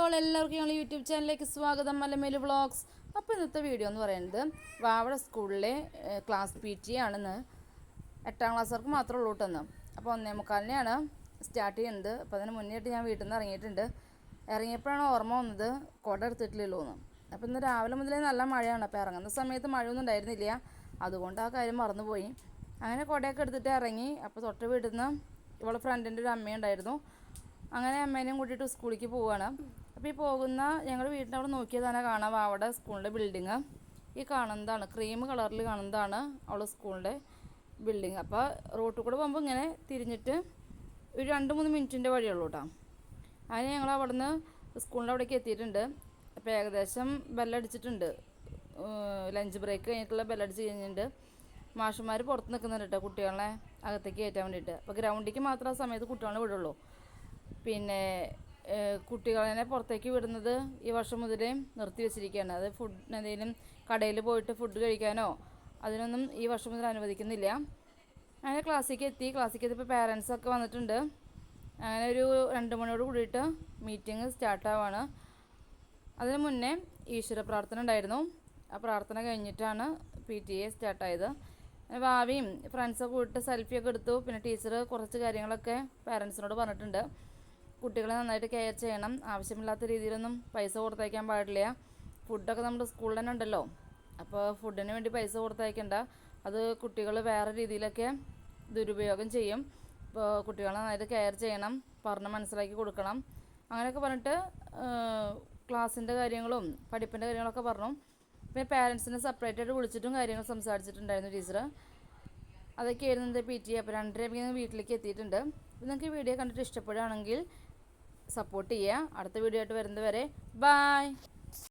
YouTube ചാനലിലേക്ക് സ്വാഗതം. Malamel vlogs. അപ്പോൾ ഇന്നത്തെ വീഡിയോ എന്ന് പറയുന്നത് വാവട സ്കൂളിലെ ക്ലാസ് പി ടി ആണെന്ന് എട്ടാം ക്ലാസ്സുകാർക്ക് മാത്രമേ ഉള്ളൂ കേട്ടെന്ന് അപ്പോൾ ഒന്നേ മുക്കാലിനെയാണ് സ്റ്റാർട്ട് ചെയ്യുന്നത്. അപ്പോൾ അതിന് മുന്നേട്ട് ഞാൻ വീട്ടിൽ നിന്ന് ഇറങ്ങിയിട്ടുണ്ട്. ഇറങ്ങിയപ്പോഴാണ് ഓർമ്മ വന്നത് കുട എടുത്തിട്ടില്ലല്ലോ എന്ന്. അപ്പോൾ ഇന്ന് രാവിലെ മുതലേ നല്ല മഴയാണ്. അപ്പോൾ ഇറങ്ങുന്ന സമയത്ത് മഴയൊന്നും ഉണ്ടായിരുന്നില്ല. അതുകൊണ്ട് ആ കാര്യം മറന്നുപോയി. അങ്ങനെ കുടയൊക്കെ എടുത്തിട്ട് ഇറങ്ങി. അപ്പോൾ തൊട്ട് വീട്ടിൽ നിന്ന് ഇവളെ ഫ്രണ്ടിന്റെ ഒരു അമ്മയുണ്ടായിരുന്നു. അങ്ങനെ അമ്മേനെയും കൂട്ടിയിട്ട് സ്കൂളിലേക്ക് പോവുകയാണ്. അപ്പോൾ ഈ പോകുന്ന ഞങ്ങൾ വീടിന്റെ അവിടെ നോക്കിയാൽ തന്നെ കാണാം. അവിടെ സ്കൂളിന്റെ ബിൽഡിങ്. ഈ കാണുന്നതാണ് ക്രീം കളറിൽ കാണുന്നതാണ് അവളെ സ്കൂളിന്റെ ബിൽഡിങ്. അപ്പോൾ റോട്ടിൽ കൂടെ പോകുമ്പോൾ ഇങ്ങനെ തിരിഞ്ഞിട്ട് ഒരു രണ്ട് മൂന്ന് മിനിറ്റിന്റെ വഴിയുള്ളൂ കേട്ടോ അങ്ങനെ ഞങ്ങൾ അവിടെ നിന്ന് സ്കൂളിന്റെ അവിടേക്ക് എത്തിയിട്ടുണ്ട്. അപ്പോൾ ഏകദേശം ബെല്ലടിച്ചിട്ടുണ്ട്. ലഞ്ച് ബ്രേക്ക് കഴിഞ്ഞിട്ടുള്ള ബെല്ലടിച്ച് കഴിഞ്ഞിട്ടുണ്ട്. മാഷന്മാർ പുറത്ത് നിൽക്കുന്നുണ്ട് കേട്ടോ കുട്ടികളെ അകത്തേക്ക് കയറ്റാൻ വേണ്ടിയിട്ട്. അപ്പോൾ ഗ്രൗണ്ടിലേക്ക് മാത്രം ആ സമയത്ത് കുട്ടികളെ വിടുള്ളൂ. പിന്നെ കുട്ടികളെ പുറത്തേക്ക് വിടുന്നത് ഈ വർഷം മുതലേ നിർത്തി വെച്ചിരിക്കുകയാണ്. അത് ഫുഡ് എന്തെങ്കിലും കടയിൽ പോയിട്ട് ഫുഡ് കഴിക്കാനോ അതിനൊന്നും ഈ വർഷം മുതൽ അനുവദിക്കുന്നില്ല. അങ്ങനെ ക്ലാസ്സിലേക്ക് എത്തി. ക്ലാസ്സിലേക്ക് എത്തിയപ്പോൾ പാരൻസൊക്കെ വന്നിട്ടുണ്ട്. അങ്ങനെ ഒരു രണ്ട് മണിയോട് കൂടിയിട്ട് മീറ്റിംഗ് സ്റ്റാർട്ടാവാണ് അതിന് മുന്നേ ഈശ്വര പ്രാർത്ഥന ഉണ്ടായിരുന്നു. ആ പ്രാർത്ഥന കഴിഞ്ഞിട്ടാണ് പി ടി എ സ്റ്റാർട്ടായത് ഭാവിയും ഫ്രണ്ട്സൊക്കെ കൂട്ടിട്ട് സെൽഫിയൊക്കെ എടുത്തു. പിന്നെ ടീച്ചർ കുറച്ച് കാര്യങ്ങളൊക്കെ പാരൻസിനോട് പറഞ്ഞിട്ടുണ്ട്. കുട്ടികളെ നന്നായിട്ട് കെയർ ചെയ്യണം. ആവശ്യമില്ലാത്ത രീതിയിലൊന്നും പൈസ കൊടുത്തയക്കാൻ പാടില്ല. ഫുഡൊക്കെ നമ്മുടെ സ്കൂളിൽ തന്നെ ഉണ്ടല്ലോ. അപ്പോൾ ഫുഡിന് വേണ്ടി പൈസ കൊടുത്തയക്കണ്ട. അത് കുട്ടികൾ വേറെ രീതിയിലൊക്കെ ദുരുപയോഗം ചെയ്യും. ഇപ്പോൾ കുട്ടികളെ നന്നായിട്ട് കെയർ ചെയ്യണം. പറഞ്ഞ് മനസ്സിലാക്കി കൊടുക്കണം. അങ്ങനെയൊക്കെ പറഞ്ഞിട്ട് ക്ലാസ്സിന്റെ കാര്യങ്ങളും പഠിപ്പിന്റെ കാര്യങ്ങളൊക്കെ പറഞ്ഞു. പിന്നെ പേരൻസിനെ സെപ്പറേറ്റ് ആയിട്ട് വിളിച്ചിട്ടും കാര്യങ്ങൾ സംസാരിച്ചിട്ടുണ്ടായിരുന്നു ടീച്ചർ അതൊക്കെയായിരുന്നു എന്റെ പി ടി അപ്പോൾ രണ്ടര വീട്ടിലേക്ക് എത്തിയിട്ടുണ്ട്. നിങ്ങൾക്ക് വീഡിയോ കണ്ടിട്ട് ഇഷ്ടപ്പെടുകയാണെങ്കിൽ സപ്പോർട്ട് ചെയ്യുക. അടുത്ത വീഡിയോ ആയിട്ട് വരുന്നത് വരെ ബായ്